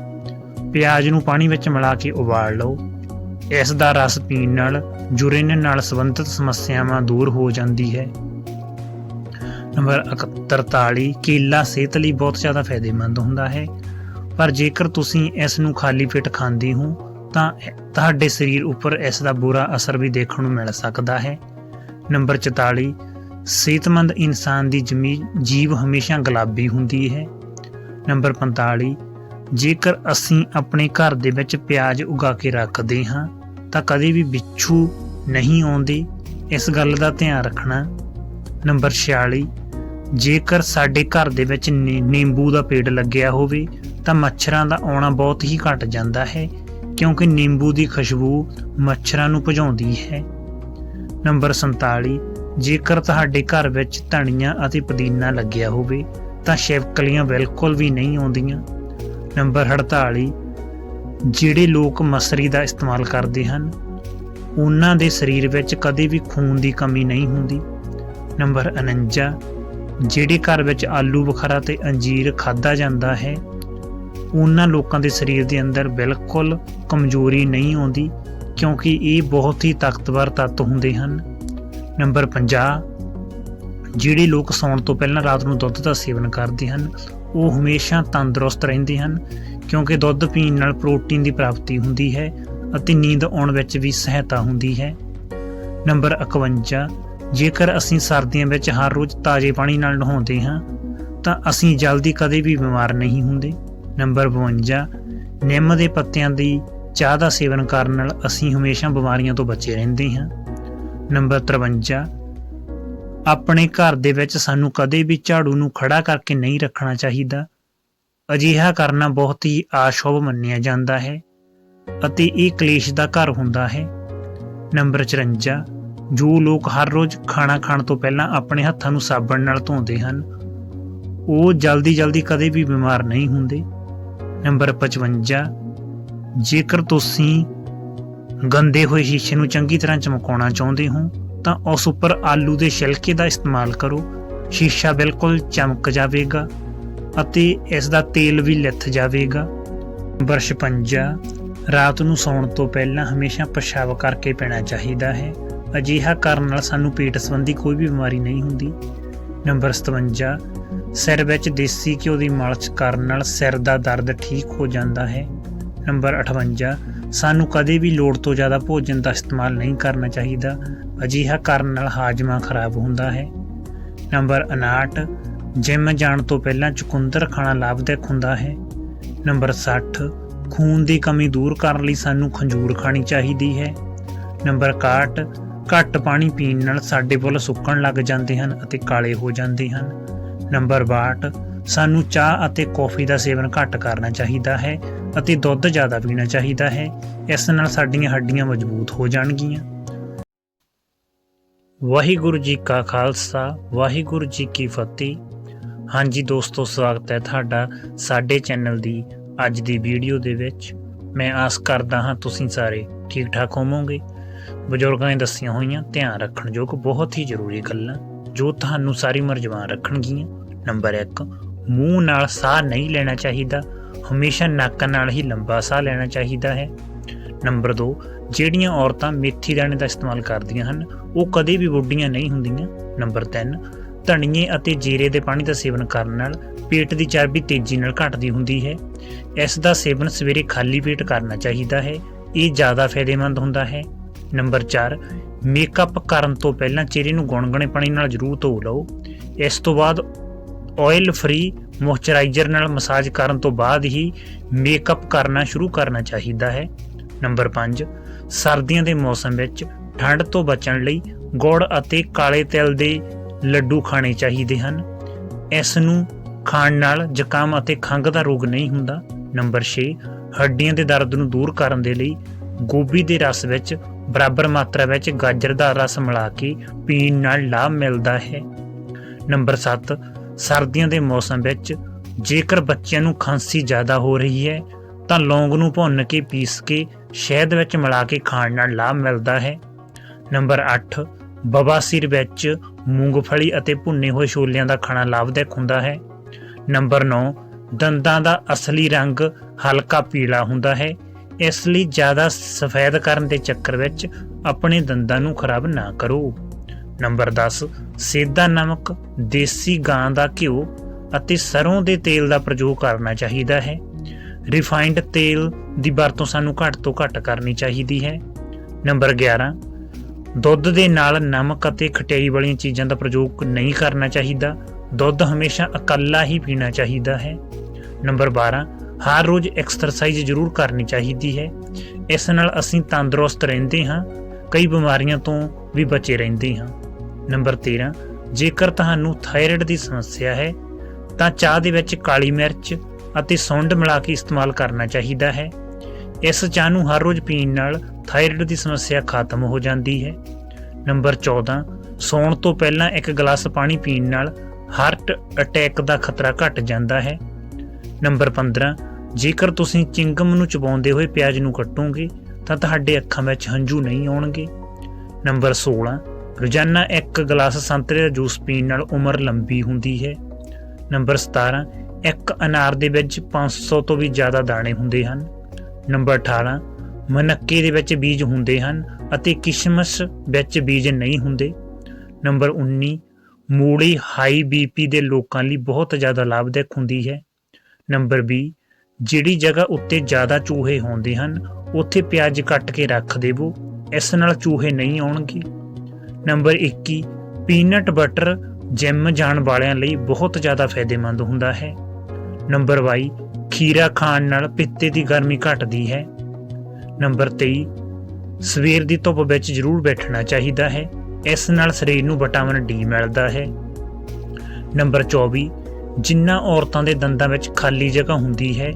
ਪਿਆਜ਼ ਨੂੰ ਪਾਣੀ ਵਿੱਚ ਮਿਲਾ ਕੇ ਉਬਾਲ ਲਓ। ਇਸ ਦਾ ਰਸ ਪੀਣ ਨਾਲ ਯੂਰਿਨ ਨਾਲ ਸੰਬੰਧਿਤ ਸਮੱਸਿਆਵਾਂ ਦੂਰ ਹੋ ਜਾਂਦੀ ਹੈ। ਨੰਬਰ 43 ਕੇਲਾ ਸਿਹਤ ਲਈ ਬਹੁਤ ਜ਼ਿਆਦਾ ਫਾਇਦੇਮੰਦ ਹੁੰਦਾ ਹੈ। ਪਰ ਜੇਕਰ ਤੁਸੀਂ ਇਸ ਨੂੰ ਖਾਲੀ ਪੇਟ ਖਾਂਦੇ ਹੋ, ਤਾਂ ਤੁਹਾਡੇ ਸਰੀਰ ਉੱਪਰ ਇਸ ਦਾ ਬੁਰਾ ਅਸਰ ਵੀ ਦੇਖਣ ਨੂੰ ਮਿਲ ਸਕਦਾ ਹੈ। ਨੰਬਰ 44 ਸਿਹਤਮੰਦ ਇਨਸਾਨ ਦੀ ਜਮੀ ਜੀਵ ਹਮੇਸ਼ਾ ਗੁਲਾਬੀ ਹੁੰਦੀ ਹੈ। ਨੰਬਰ 45 ਜੇਕਰ ਅਸੀਂ ਆਪਣੇ ਘਰ ਦੇ ਵਿੱਚ ਪਿਆਜ਼ ਉਗਾ ਕੇ ਰੱਖਦੇ ਹਾਂ, ਤਾਂ ਕਦੇ ਵੀ ਬਿੱਛੂ ਨਹੀਂ ਆਉਂਦੇ। ਇਸ ਗੱਲ ਦਾ ਧਿਆਨ ਰੱਖਣਾ ਨੰਬਰ 46 ਜੇਕਰ ਸਾਡੇ ਘਰ ਦੇ ਵਿੱਚ ਨੀ- ਨਿੰਬੂ ਦਾ ਪੇੜ ਲੱਗਿਆ ਹੋਵੇ, ਤਾਂ ਮੱਛਰਾਂ ਦਾ ਆਉਣਾ ਬਹੁਤ ਹੀ ਘਟ ਜਾਂਦਾ ਹੈ, ਕਿਉਂਕਿ ਨਿੰਬੂ ਦੀ ਖੁਸ਼ਬੂ ਮੱਛਰਾਂ ਨੂੰ ਭਜਾਉਂਦੀ ਹੈ। ਨੰਬਰ 47 ਜੇਕਰ ਤੁਹਾਡੇ ਘਰ ਵਿੱਚ ਧਨੀਆ ਅਤੇ ਪੁਦੀਨਾ ਲੱਗਿਆ ਹੋਵੇ, ਤਾਂ ਸ਼ਿਵਕਲੀਆਂ ਬਿਲਕੁਲ ਵੀ ਨਹੀਂ ਆਉਂਦੀਆਂ। ਨੰਬਰ 48 ਜਿਹੜੇ ਲੋਕ ਮਸਰੀ ਦਾ ਇਸਤੇਮਾਲ ਕਰਦੇ ਹਨ, ਉਹਨਾਂ ਦੇ ਸਰੀਰ ਵਿੱਚ ਕਦੇ ਵੀ ਖੂਨ ਦੀ ਕਮੀ ਨਹੀਂ ਹੁੰਦੀ। ਨੰਬਰ 49 ਜਿਹੜੇ ਘਰ ਵਿੱਚ ਆਲੂ ਬੁਖਾਰਾ ਤੇ ਅੰਜੀਰ ਖਾਦਾ ਜਾਂਦਾ ਹੈ, ਉਹਨਾਂ ਲੋਕਾਂ ਦੇ ਸਰੀਰ ਦੇ ਅੰਦਰ ਬਿਲਕੁਲ ਕਮਜ਼ੋਰੀ ਨਹੀਂ ਆਉਂਦੀ, ਕਿਉਂਕਿ ਇਹ ਬਹੁਤ ਹੀ ਤਾਕਤਵਰ ਤੱਤ ਹੁੰਦੇ ਹਨ। ਨੰਬਰ 50 ਜਿਹੜੇ ਲੋਕ ਸੌਣ ਤੋਂ ਪਹਿਲਾਂ ਰਾਤ ਨੂੰ ਦੁੱਧ ਦਾ ਸੇਵਨ ਕਰਦੇ ਹਨ, ਉਹ ਹਮੇਸ਼ਾ ਤੰਦਰੁਸਤ ਰਹਿੰਦੇ ਹਨ, ਕਿਉਂਕਿ ਦੁੱਧ ਪੀਣ ਨਾਲ ਪ੍ਰੋਟੀਨ ਦੀ ਪ੍ਰਾਪਤੀ ਹੁੰਦੀ ਹੈ ਅਤੇ ਨੀਂਦ ਆਉਣ ਵਿੱਚ ਵੀ ਸਹਾਇਤਾ ਹੁੰਦੀ ਹੈ। ਨੰਬਰ 51 ਜੇਕਰ ਅਸੀਂ ਸਰਦੀਆਂ ਵਿੱਚ ਹਰ ਰੋਜ਼ ਤਾਜ਼ੇ ਪਾਣੀ ਨਾਲ ਨਹਾਉਂਦੇ ਹਾਂ, ਤਾਂ ਅਸੀਂ ਜਲਦੀ ਕਦੇ ਵੀ ਬਿਮਾਰ ਨਹੀਂ ਹੁੰਦੇ। ਨੰਬਰ 52 ਨਿੰਮ ਦੇ ਪੱਤਿਆਂ ਦੀ ਚਾਹ ਦਾ ਸੇਵਨ ਕਰਨ ਨਾਲ ਅਸੀਂ ਹਮੇਸ਼ਾ ਬਿਮਾਰੀਆਂ ਤੋਂ ਬਚੇ ਰਹਿੰਦੇ ਹਾਂ। ਨੰਬਰ 53 ਆਪਣੇ ਘਰ ਦੇ ਵਿੱਚ ਸਾਨੂੰ ਕਦੇ ਵੀ ਝਾੜੂ ਨੂੰ ਖੜਾ ਕਰਕੇ ਨਹੀਂ ਰੱਖਣਾ ਚਾਹੀਦਾ। ਅਜਿਹਾ ਕਰਨਾ ਬਹੁਤ ਹੀ ਆਸ਼ੁਭ ਮੰਨਿਆ ਜਾਂਦਾ ਹੈ ਅਤੇ ਇਹ ਕਲੇਸ਼ ਦਾ ਘਰ ਹੁੰਦਾ ਹੈ। ਨੰਬਰ 54 ਜੋ ਲੋਕ ਹਰ ਰੋਜ਼ ਖਾਣਾ ਖਾਣ ਤੋਂ ਪਹਿਲਾਂ ਆਪਣੇ ਹੱਥਾਂ ਨੂੰ ਸਾਬਣ ਨਾਲ ਧੋਂਦੇ ਹਨ, ਉਹ ਜਲਦੀ ਜਲਦੀ ਕਦੇ ਵੀ ਬਿਮਾਰ ਨਹੀਂ ਹੁੰਦੇ। ਨੰਬਰ 55 ਜੇਕਰ ਤੁਸੀਂ ਗੰਦੇ ਹੋਏ ਸ਼ੀਸ਼ੇ ਨੂੰ ਚੰਗੀ ਤਰ੍ਹਾਂ ਚਮਕਾਉਣਾ ਚਾਹੁੰਦੇ ਹੋ, ਤਾਂ ਉਸ ਉੱਪਰ ਆਲੂ ਦੇ ਛਿਲਕੇ ਦਾ ਇਸਤੇਮਾਲ ਕਰੋ। ਸ਼ੀਸ਼ਾ ਬਿਲਕੁਲ ਚਮਕ ਜਾਵੇਗਾ ਅਤੇ ਇਸ ਦਾ ਤੇਲ ਵੀ ਲਿੱਥ ਜਾਵੇਗਾ। ਨੰਬਰ 56 ਰਾਤ ਨੂੰ ਸੌਣ ਤੋਂ ਪਹਿਲਾਂ ਹਮੇਸ਼ਾ ਪਿਸ਼ਾਬ ਕਰਕੇ ਪੈਣਾ ਚਾਹੀਦਾ ਹੈ। ਅਜਿਹਾ ਕਰਨ ਨਾਲ ਸਾਨੂੰ ਪੇਟ ਸੰਬੰਧੀ ਕੋਈ ਵੀ ਬਿਮਾਰੀ ਨਹੀਂ ਹੁੰਦੀ। ਨੰਬਰ 57 ਸਿਰ ਵਿੱਚ ਦੇਸੀ ਘਿਓ ਦੀ ਮਾਲਿਸ਼ ਕਰਨ ਨਾਲ ਸਿਰ ਦਾ ਦਰਦ ਠੀਕ ਹੋ ਜਾਂਦਾ ਹੈ। ਨੰਬਰ 58 ਸਾਨੂੰ ਕਦੇ ਵੀ ਲੋੜ ਤੋਂ ਜ਼ਿਆਦਾ ਭੋਜਨ ਦਾ ਇਸਤੇਮਾਲ ਨਹੀਂ ਕਰਨਾ ਚਾਹੀਦਾ। ਅਜਿਹਾ ਕਰਨ ਨਾਲ ਹਾਜ਼ਮਾ ਖਰਾਬ ਹੁੰਦਾ ਹੈ। ਨੰਬਰ 59 ਜਿਮ ਜਾਣ ਤੋਂ ਪਹਿਲਾਂ ਚੁਕੰਦਰ ਖਾਣਾ ਲਾਭਦਾਇਕ ਹੁੰਦਾ ਹੈ। ਨੰਬਰ 60 ਖੂਨ ਦੀ ਕਮੀ ਦੂਰ ਕਰਨ ਲਈ ਸਾਨੂੰ ਖੰਜੂਰ ਖਾਣੀ ਚਾਹੀਦੀ ਹੈ। ਨੰਬਰ 61 ਘੱਟ ਪਾਣੀ ਪੀਣ ਨਾਲ ਸਾਡੇ ਬੁੱਲ ਸੁੱਕਣ ਲੱਗ ਜਾਂਦੇ ਹਨ ਅਤੇ ਕਾਲੇ ਹੋ ਜਾਂਦੇ ਹਨ। ਨੰਬਰ 62 ਸਾਨੂੰ ਚਾਹ ਅਤੇ ਕੌਫੀ ਦਾ ਸੇਵਨ ਘੱਟ ਕਰਨਾ ਚਾਹੀਦਾ ਹੈ ਅਤੇ ਦੁੱਧ ਜ਼ਿਆਦਾ ਪੀਣਾ ਚਾਹੀਦਾ ਹੈ। ਇਸ ਨਾਲ ਸਾਡੀਆਂ ਹੱਡੀਆਂ ਮਜ਼ਬੂਤ ਹੋ ਜਾਣਗੀਆਂ। ਵਾਹਿਗੁਰੂ ਜੀ ਕਾ ਖਾਲਸਾ, ਵਾਹਿਗੁਰੂ ਜੀ ਕੀ ਫਤਿਹ। ਹਾਂਜੀ ਦੋਸਤੋ, ਸਵਾਗਤ ਹੈ ਤੁਹਾਡਾ ਸਾਡੇ ਚੈਨਲ ਦੀ ਅੱਜ ਦੀ ਵੀਡੀਓ ਦੇ ਵਿੱਚ। ਮੈਂ ਆਸ ਕਰਦਾ ਹਾਂ ਤੁਸੀਂ ਸਾਰੇ ਠੀਕ ਠਾਕ ਹੋਵੋਗੇ। ਬਜ਼ੁਰਗਾਂ ਨੇ ਦੱਸੀਆਂ ਹੋਈਆਂ, ਧਿਆਨ ਰੱਖਣ ਯੋਗ ਬਹੁਤ ਹੀ ਜ਼ਰੂਰੀ ਗੱਲਾਂ, ਜੋ ਤੁਹਾਨੂੰ ਸਾਰੀ ਉਮਰ ਜਵਾਨ ਰੱਖਣਗੀਆਂ। ਨੰਬਰ 1 ਮੂੰਹ ਨਾਲ ਸਾਹ ਨਹੀਂ ਲੈਣਾ ਚਾਹੀਦਾ, ਹਮੇਸ਼ਾ ਨੱਕ ਨਾਲ ਹੀ ਲੰਬਾ ਸਾਹ ਲੈਣਾ ਚਾਹੀਦਾ ਹੈ। ਨੰਬਰ 2 ਜਿਹੜੀਆਂ ਔਰਤਾਂ ਮੇਥੀ ਦਾਣੇ ਦਾ ਇਸਤੇਮਾਲ ਕਰਦੀਆਂ ਹਨ, ਉਹ ਕਦੇ ਵੀ ਬੁੱਢੀਆਂ ਨਹੀਂ ਹੁੰਦੀਆਂ। ਨੰਬਰ 3 ਧਨੀਏ ਅਤੇ ਜੀਰੇ ਦੇ ਪਾਣੀ ਦਾ ਸੇਵਨ ਕਰਨ ਨਾਲ ਪੇਟ ਦੀ ਚਰਬੀ ਤੇਜ਼ੀ ਨਾਲ ਘਟਦੀ ਹੁੰਦੀ ਹੈ। ਇਸ ਦਾ ਸੇਵਨ ਸਵੇਰੇ ਖਾਲੀ ਪੇਟ ਕਰਨਾ ਚਾਹੀਦਾ ਹੈ, ਇਹ ਜ਼ਿਆਦਾ ਫਾਇਦੇਮੰਦ ਹੁੰਦਾ ਹੈ। ਨੰਬਰ 4 ਮੇਕਅਪ ਕਰਨ ਤੋਂ ਪਹਿਲਾਂ ਚਿਹਰੇ ਨੂੰ ਗੁਣਗੁਣੇ ਪਾਣੀ ਨਾਲ ਜ਼ਰੂਰ ਧੋ ਲਓ। ਇਸ ਤੋਂ ਬਾਅਦ ਆਇਲ ਫ੍ਰੀ ਮੋਇਸਚਰਾਈਜ਼ਰ ਨਾਲ ਮਸਾਜ ਕਰਨ ਤੋਂ ਬਾਅਦ ਹੀ ਮੇਕਅਪ ਕਰਨਾ ਸ਼ੁਰੂ ਕਰਨਾ ਚਾਹੀਦਾ ਹੈ। ਨੰਬਰ 5 ਸਰਦੀਆਂ ਦੇ ਮੌਸਮ ਵਿੱਚ ਠੰਡ ਤੋਂ ਬਚਣ ਲਈ ਗੁੜ ਅਤੇ ਕਾਲੇ ਤਿਲ ਦੇ ਲੱਡੂ ਖਾਣੇ ਚਾਹੀਦੇ ਹਨ। ਇਸ ਨੂੰ ਖਾਣ ਨਾਲ ਜ਼ੁਕਾਮ ਅਤੇ ਖੰਘ ਦਾ ਰੋਗ ਨਹੀਂ ਹੁੰਦਾ। ਨੰਬਰ 6 ਹੱਡੀਆਂ ਦੇ ਦਰਦ ਨੂੰ ਦੂਰ ਕਰਨ ਦੇ ਲਈ ਗੋਭੀ ਦੇ ਰਸ ਵਿੱਚ ਬਰਾਬਰ ਮਾਤਰਾ ਵਿੱਚ ਗਾਜਰ ਦਾ ਰਸ ਮਿਲਾ ਕੇ ਪੀਣ ਨਾਲ ਲਾਭ ਮਿਲਦਾ ਹੈ। ਨੰਬਰ 7 ਸਰਦੀਆਂ ਦੇ ਮੌਸਮ ਵਿੱਚ ਜੇਕਰ ਬੱਚਿਆਂ ਨੂੰ ਖਾਂਸੀ ਜ਼ਿਆਦਾ ਹੋ ਰਹੀ ਹੈ, ਤਾਂ ਲੌਂਗ ਨੂੰ ਭੁੰਨ ਕੇ ਪੀਸ ਕੇ ਸ਼ਹਿਦ ਵਿੱਚ ਮਿਲਾ ਕੇ ਖਾਣ ਨਾਲ ਲਾਭ ਮਿਲਦਾ ਹੈ। ਨੰਬਰ 8 ਬਵਾਸੀਰ ਵਿੱਚ ਮੂੰਗਫਲੀ ਅਤੇ ਭੁੰਨੇ ਹੋਏ ਛੋਲਿਆਂ ਦਾ ਖਾਣਾ ਲਾਭਦਾਇਕ ਹੁੰਦਾ ਹੈ। ਨੰਬਰ 9 ਦੰਦਾਂ ਦਾ ਅਸਲੀ ਰੰਗ ਹਲਕਾ ਪੀਲਾ ਹੁੰਦਾ ਹੈ। ਇਸ ਲਈ ਜ਼ਿਆਦਾ ਸਫੈਦ ਕਰਨ ਦੇ ਚੱਕਰ ਵਿੱਚ ਆਪਣੇ ਦੰਦਾਂ ਨੂੰ ਖਰਾਬ ਨਾ ਕਰੋ। ਨੰਬਰ 10 ਸੇਦਾ ਨਮਕ ਦੇਸੀ ਗਾਂ ਦਾ ਘਿਓ ਅਤੇ ਸਰੋਂ ਦੇ ਤੇਲ ਦਾ ਪ੍ਰਯੋਗ ਕਰਨਾ ਚਾਹੀਦਾ ਹੈ। ਰਿਫਾਈਨਡ ਤੇਲ ਦੀ ਵਰਤੋਂ ਸਾਨੂੰ ਘੱਟ ਤੋਂ ਘੱਟ ਕਰਨੀ ਚਾਹੀਦੀ ਹੈ। ਨੰਬਰ 11 ਦੁੱਧ ਦੇ ਨਾਲ ਨਮਕ ਅਤੇ ਖਟਿਆਈ ਵਾਲੀਆਂ ਚੀਜ਼ਾਂ ਦਾ ਪ੍ਰਯੋਗ ਨਹੀਂ ਕਰਨਾ ਚਾਹੀਦਾ। ਦੁੱਧ ਹਮੇਸ਼ਾ ਇਕੱਲਾ ਹੀ ਪੀਣਾ ਚਾਹੀਦਾ ਹੈ। ਨੰਬਰ 12 ਹਰ ਰੋਜ਼ ਐਕਸਰਸਾਈਜ਼ ਜ਼ਰੂਰ ਕਰਨੀ ਚਾਹੀਦੀ ਹੈ। ਇਸ ਨਾਲ ਅਸੀਂ ਤੰਦਰੁਸਤ ਰਹਿੰਦੇ ਹਾਂ, ਕਈ ਬਿਮਾਰੀਆਂ ਤੋਂ ਵੀ ਬਚੇ ਰਹਿੰਦੇ ਹਾਂ। ਨੰਬਰ 13 ਜੇਕਰ ਤੁਹਾਨੂੰ ਥਾਇਰਾਇਡ ਦੀ ਸਮੱਸਿਆ ਹੈ, ਤਾਂ ਚਾਹ ਦੇ ਵਿੱਚ ਕਾਲੀ ਮਿਰਚ ਅਤੇ ਸੁੰਡ ਮਿਲਾ ਕੇ ਇਸਤੇਮਾਲ ਕਰਨਾ ਚਾਹੀਦਾ ਹੈ। ਇਸ ਚਾਹ ਨੂੰ ਹਰ ਰੋਜ਼ ਪੀਣ ਨਾਲ ਥਾਇਰਾਇਡ ਦੀ ਸਮੱਸਿਆ ਖਤਮ ਹੋ ਜਾਂਦੀ ਹੈ। ਨੰਬਰ 14 ਸੌਣ ਤੋਂ ਪਹਿਲਾਂ ਇੱਕ ਗਲਾਸ ਪਾਣੀ ਪੀਣ ਨਾਲ ਹਾਰਟ ਅਟੈਕ ਦਾ ਖਤਰਾ ਘਟ ਜਾਂਦਾ ਹੈ। ਨੰਬਰ 15 ਜੇਕਰ ਤੁਸੀਂ ਚਿੰਗਮ ਨੂੰ ਚਬਾਉਂਦੇ ਹੋਏ ਪਿਆਜ਼ ਨੂੰ ਕੱਟੋਗੇ, ਤਾਂ ਤੁਹਾਡੇ ਅੱਖਾਂ ਵਿੱਚ ਹੰਝੂ ਨਹੀਂ ਆਉਣਗੇ। ਨੰਬਰ 16 ਰੋਜ਼ਾਨਾ ਇੱਕ ਗਲਾਸ ਸੰਤਰੇ ਦਾ ਜੂਸ ਪੀਣ ਨਾਲ ਉਮਰ ਲੰਬੀ ਹੁੰਦੀ ਹੈ। ਨੰਬਰ 17 ਇੱਕ ਅਨਾਰ ਦੇ ਵਿੱਚ 500 ਤੋਂ ਵੀ ਜ਼ਿਆਦਾ ਦਾਣੇ ਹੁੰਦੇ ਹਨ। ਨੰਬਰ 18 ਮਨੱਕੇ ਦੇ ਵਿੱਚ ਬੀਜ ਹੁੰਦੇ ਹਨ ਅਤੇ ਕਿਸ਼ਮਿਸ਼ ਵਿੱਚ ਬੀਜ ਨਹੀਂ ਹੁੰਦੇ। ਨੰਬਰ 19 ਮੂਲੀ ਹਾਈ ਬੀਪੀ ਦੇ ਲੋਕਾਂ ਲਈ ਬਹੁਤ ਜ਼ਿਆਦਾ ਲਾਭਦਾਇਕ ਹੁੰਦੀ ਹੈ। ਨੰਬਰ 20 ਜਿਹੜੀ ਜਗ੍ਹਾ ਉੱਤੇ ਜ਼ਿਆਦਾ ਚੂਹੇ ਹੁੰਦੇ ਹਨ, ਉੱਥੇ ਪਿਆਜ਼ ਕੱਟ ਕੇ ਰੱਖ ਦੇਵੋ, ਇਸ ਨਾਲ ਚੂਹੇ ਨਹੀਂ ਆਉਣਗੇ। ਨੰਬਰ 21 ਪੀਨਟ ਬਟਰ ਜਿਮ ਜਾਣ ਵਾਲਿਆਂ ਲਈ ਬਹੁਤ ਜ਼ਿਆਦਾ ਫਾਇਦੇਮੰਦ ਹੁੰਦਾ ਹੈ। ਨੰਬਰ 22 ਖੀਰਾ ਖਾਣ ਨਾਲ ਪਿੱਤੇ ਦੀ ਗਰਮੀ ਘਟਦੀ ਹੈ। ਨੰਬਰ 23 ਸਵੇਰ ਦੀ ਧੁੱਪ ਵਿੱਚ ਜ਼ਰੂਰ ਬੈਠਣਾ ਚਾਹੀਦਾ ਹੈ, ਇਸ ਨਾਲ ਸਰੀਰ ਨੂੰ ਵਿਟਾਮਿਨ ਡੀ ਮਿਲਦਾ ਹੈ। ਨੰਬਰ 24 ਜਿਨ੍ਹਾਂ ਔਰਤਾਂ ਦੇ ਦੰਦਾਂ ਵਿੱਚ ਖਾਲੀ ਜਗ੍ਹਾ ਹੁੰਦੀ ਹੈ,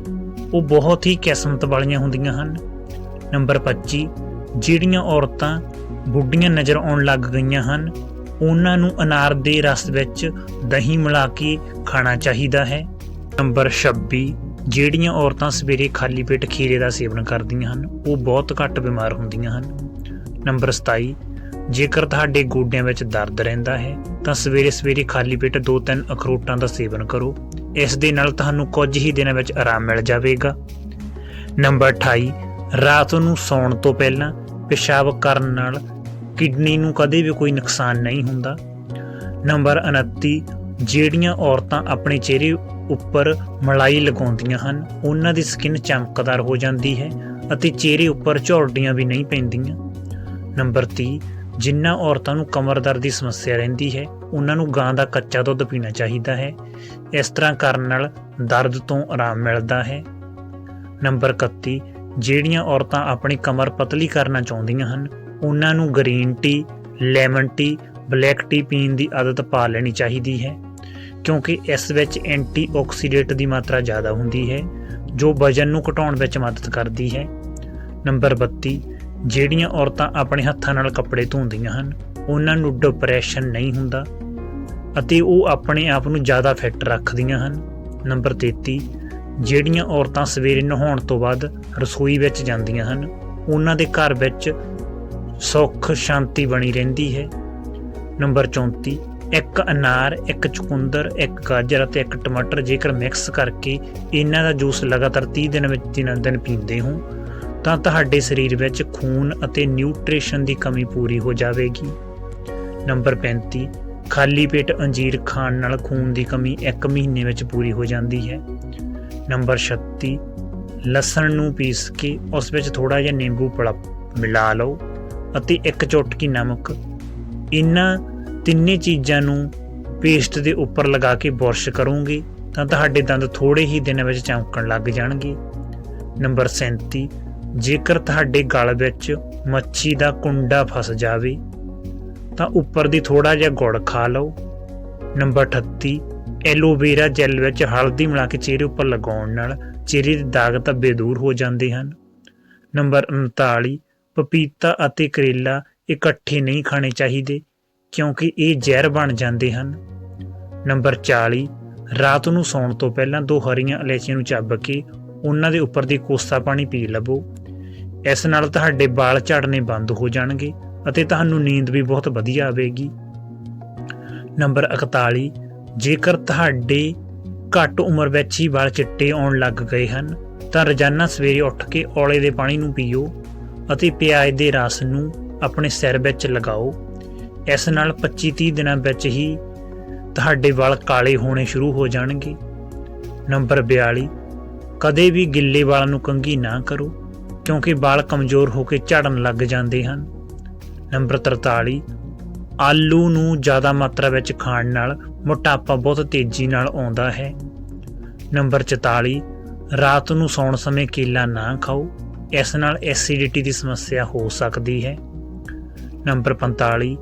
ਉਹ ਬਹੁਤ ਹੀ ਕਿਸਮਤ ਵਾਲੀਆਂ ਹੁੰਦੀਆਂ ਹਨ। ਨੰਬਰ 25 ਜਿਹੜੀਆਂ ਔਰਤਾਂ ਬੁੱਢੀਆਂ ਨਜ਼ਰ ਆਉਣ ਲੱਗ ਗਈਆਂ ਹਨ, ਉਹਨਾਂ ਨੂੰ ਅਨਾਰ ਦੇ ਰਸ ਵਿੱਚ ਦਹੀਂ ਮਿਲਾ ਕੇ ਖਾਣਾ ਚਾਹੀਦਾ ਹੈ। ਨੰਬਰ 26 ਜਿਹੜੀਆਂ ਔਰਤਾਂ ਸਵੇਰੇ ਖਾਲੀ ਪੇਟ ਖੀਰੇ ਦਾ ਸੇਵਨ ਕਰਦੀਆਂ ਹਨ, ਉਹ ਬਹੁਤ ਘੱਟ ਬਿਮਾਰ ਹੁੰਦੀਆਂ ਹਨ। ਨੰਬਰ 27 ਜੇਕਰ ਤੁਹਾਡੇ ਗੋਡਿਆਂ ਵਿੱਚ ਦਰਦ ਰਹਿੰਦਾ ਹੈ, ਤਾਂ ਸਵੇਰੇ ਸਵੇਰੇ ਖਾਲੀ ਪੇਟ 2-3 ਅਖਰੋਟਾਂ ਦਾ ਸੇਵਨ ਕਰੋ। ਇਸ ਦੇ ਨਾਲ ਤੁਹਾਨੂੰ ਕੁਝ ਹੀ ਦਿਨਾਂ ਵਿੱਚ ਆਰਾਮ ਮਿਲ ਜਾਵੇਗਾ। ਨੰਬਰ 28 ਰਾਤ ਨੂੰ ਸੌਣ ਤੋਂ ਪਹਿਲਾਂ ਪਿਸ਼ਾਬ ਕਰਨ ਨਾਲ ਕਿਡਨੀ ਨੂੰ ਕਦੇ ਵੀ ਕੋਈ ਨੁਕਸਾਨ ਨਹੀਂ ਹੁੰਦਾ। ਨੰਬਰ 29 ਜਿਹੜੀਆਂ ਔਰਤਾਂ ਆਪਣੇ ਚਿਹਰੇ ਉੱਪਰ ਮਲਾਈ ਲਗਾਉਂਦੀਆਂ ਹਨ, ਉਹਨਾਂ ਦੀ ਸਕਿਨ ਚਮਕਦਾਰ ਹੋ ਜਾਂਦੀ ਹੈ ਅਤੇ ਚਿਹਰੇ ਉੱਪਰ ਝੁਰੜੀਆਂ ਵੀ ਨਹੀਂ ਪੈਂਦੀਆਂ। ਨੰਬਰ 30 ਜਿਨ੍ਹਾਂ ਔਰਤਾਂ ਨੂੰ ਕਮਰ ਦਰਦ ਦੀ ਸਮੱਸਿਆ ਰਹਿੰਦੀ ਹੈ, ਉਹਨਾਂ ਨੂੰ ਗਾਂ ਦਾ ਕੱਚਾ ਦੁੱਧ ਪੀਣਾ ਚਾਹੀਦਾ ਹੈ। ਇਸ ਤਰ੍ਹਾਂ ਕਰਨ ਨਾਲ ਦਰਦ ਤੋਂ ਆਰਾਮ ਮਿਲਦਾ ਹੈ। ਨੰਬਰ 31 ਜਿਹੜੀਆਂ ਔਰਤਾਂ ਆਪਣੀ ਕਮਰ ਪਤਲੀ ਕਰਨਾ ਚਾਹੁੰਦੀਆਂ ਹਨ, ਉਹਨਾਂ ਨੂੰ green tea, lemon tea, black tea ਪੀਣ ਦੀ ਆਦਤ ਪਾ ਲੈਣੀ ਚਾਹੀਦੀ ਹੈ, ਕਿਉਂਕਿ ਇਸ ਵਿੱਚ ਐਂਟੀਆਕਸੀਡੈਂਟ ਦੀ ਮਾਤਰਾ ਜ਼ਿਆਦਾ ਹੁੰਦੀ ਹੈ, ਜੋ ਵਜਨ ਨੂੰ ਘਟਾਉਣ ਵਿੱਚ ਮਦਦ ਕਰਦੀ ਹੈ। ਨੰਬਰ 32 ਜਿਹੜੀਆਂ ਔਰਤਾਂ ਆਪਣੇ ਹੱਥਾਂ ਨਾਲ ਕੱਪੜੇ ਧੋਂਦੀਆਂ ਹਨ, ਉਹਨਾਂ ਨੂੰ ਡਿਪਰੈਸ਼ਨ ਨਹੀਂ ਹੁੰਦਾ ਅਤੇ ਉਹ ਆਪਣੇ ਆਪ ਨੂੰ ਜ਼ਿਆਦਾ ਫਿੱਟ ਰੱਖਦੀਆਂ ਹਨ। ਨੰਬਰ 33 ਜਿਹੜੀਆਂ ਔਰਤਾਂ ਸਵੇਰੇ ਨਹਾਉਣ ਤੋਂ ਬਾਅਦ ਰਸੋਈ ਵਿੱਚ ਜਾਂਦੀਆਂ ਹਨ, ਉਹਨਾਂ ਦੇ ਘਰ ਵਿੱਚ ਸੁੱਖ ਸ਼ਾਂਤੀ ਬਣੀ ਰਹਿੰਦੀ ਹੈ। ਨੰਬਰ 34 ਇੱਕ ਅਨਾਰ, ਇੱਕ ਚੁਕੰਦਰ, ਇੱਕ ਗਾਜਰ ਅਤੇ ਇੱਕ ਟਮਾਟਰ ਜੇਕਰ ਮਿਕਸ ਕਰਕੇ ਇਹਨਾਂ ਦਾ ਜੂਸ ਲਗਾਤਾਰ 30 ਦਿਨ ਵਿੱਚ ਦਿਨਾਂ ਦਿਨ ਪੀਂਦੇ ਹੋ ਤਾਂ ਤੁਹਾਡੇ ਸਰੀਰ ਵਿੱਚ ਖੂਨ ਅਤੇ ਨਿਊਟ੍ਰੀਸ਼ਨ ਦੀ ਕਮੀ ਪੂਰੀ ਹੋ ਜਾਵੇਗੀ। ਨੰਬਰ 35 ਖਾਲੀ ਪੇਟ ਅੰਜੀਰ ਖਾਣ ਨਾਲ ਖੂਨ ਦੀ ਕਮੀ 1 ਮਹੀਨੇ ਵਿੱਚ ਪੂਰੀ ਹੋ ਜਾਂਦੀ ਹੈ। ਨੰਬਰ 36 ਲਸਣ ਨੂੰ ਪੀਸ ਕੇ ਉਸ ਵਿੱਚ ਥੋੜਾ ਜਿਹਾ ਨਿੰਬੂ ਪੜਾ ਮਿਲਾ ਲਓ ਅਤੇ ਇੱਕ ਚੁਟਕੀ ਨਮਕ। ਇਹਨਾਂ ਤਿੰਨੇ ਚੀਜ਼ਾਂ ਨੂੰ ਪੇਸਟ ਦੇ ਉੱਪਰ ਲਗਾ ਕੇ ਬੁਰਸ਼ ਕਰੋਗੇ ਤਾਂ ਤੁਹਾਡੇ ਦੰਦ ਥੋੜੇ ਹੀ ਦਿਨਾਂ ਵਿੱਚ ਚਮਕਣ ਲੱਗ ਜਾਣਗੇ। ਨੰਬਰ 37 ਜੇਕਰ ਤੁਹਾਡੇ ਗਲ ਵਿੱਚ ਮੱਛੀ ਦਾ ਕੁੰਡਾ ਫਸ ਜਾਵੇ, ਤਾਂ ਉੱਪਰ ਦੀ ਥੋੜਾ ਜਿਹਾ ਗੁੜ ਖਾ ਲਓ। ਨੰਬਰ 38 ਐਲੋਵੇਰਾ ਜੈਲ ਵਿੱਚ ਹਲਦੀ ਮਿਲਾ ਕੇ ਚਿਹਰੇ ਉੱਪਰ ਲਗਾਉਣ ਨਾਲ ਚਿਹਰੇ ਦੇ ਦਾਗ ਧੱਬੇ ਦੂਰ ਹੋ ਜਾਂਦੇ ਹਨ। ਨੰਬਰ 39 ਪਪੀਤਾ ਅਤੇ ਕਰੇਲਾ ਇਕੱਠੇ ਨਹੀਂ ਖਾਣੇ ਚਾਹੀਦੇ, ਕਿਉਂਕਿ ਇਹ ਜ਼ਹਿਰ ਬਣ ਜਾਂਦੇ ਹਨ। ਨੰਬਰ 40 ਰਾਤ ਨੂੰ ਸੌਣ ਤੋਂ ਪਹਿਲਾਂ ਦੋ ਹਰੀਆਂ ਇਲਾਇਚੀਆਂ ਨੂੰ ਚੱਬ ਕੇ ਉਹਨਾਂ ਦੇ ਉੱਪਰ ਦੀ ਕੋਸਾ ਪਾਣੀ ਪੀ ਲਵੋ। ਇਸ ਨਾਲ ਤੁਹਾਡੇ ਵਾਲ ਝੜਨੇ ਬੰਦ ਹੋ ਜਾਣਗੇ ਅਤੇ ਤੁਹਾਨੂੰ ਨੀਂਦ ਵੀ ਬਹੁਤ ਵਧੀਆ ਆਵੇਗੀ। ਨੰਬਰ 41 ਜੇਕਰ ਤੁਹਾਡੇ ਘੱਟ ਉਮਰ ਵਿੱਚ ਹੀ ਵਾਲ ਚਿੱਟੇ ਆਉਣ ਲੱਗ ਗਏ ਹਨ, ਤਾਂ ਰੋਜ਼ਾਨਾ ਸਵੇਰੇ ਉੱਠ ਕੇ ਔਲੇ ਦੇ ਪਾਣੀ ਨੂੰ ਪੀਓ ਅਤੇ ਪਿਆਜ਼ ਦੇ ਰਸ ਨੂੰ ਆਪਣੇ ਸਿਰ ਵਿੱਚ ਲਗਾਓ। ਇਸ ਨਾਲ 25-30 ਦਿਨਾਂ ਵਿੱਚ ਹੀ ਤੁਹਾਡੇ ਵਾਲ ਕਾਲੇ ਹੋਣੇ ਸ਼ੁਰੂ ਹੋ ਜਾਣਗੇ। ਨੰਬਰ 42 ਕਦੇ ਵੀ ਗਿੱਲੇ ਵਾਲਾਂ ਨੂੰ ਕੰਘੀ ਨਾ ਕਰੋ। ਕਿਉਂਕਿ ਵਾਲ ਕਮਜ਼ੋਰ ਹੋ ਕੇ ਝੜਨ ਲੱਗ ਜਾਂਦੇ ਹਨ। ਨੰਬਰ 43 ਆਲੂ ਨੂੰ ਜ਼ਿਆਦਾ ਮਾਤਰਾ ਵਿੱਚ ਖਾਣ ਨਾਲ ਮੋਟਾਪਾ ਬਹੁਤ ਤੇਜ਼ੀ ਨਾਲ ਆਉਂਦਾ ਹੈ। ਨੰਬਰ 44 ਰਾਤ ਨੂੰ ਸੌਣ ਸਮੇਂ ਕੇਲਾ ਨਾ ਖਾਓ, ਇਸ ਨਾਲ ਐਸਿਡਿਟੀ ਦੀ ਸਮੱਸਿਆ ਹੋ ਸਕਦੀ ਹੈ। ਨੰਬਰ 45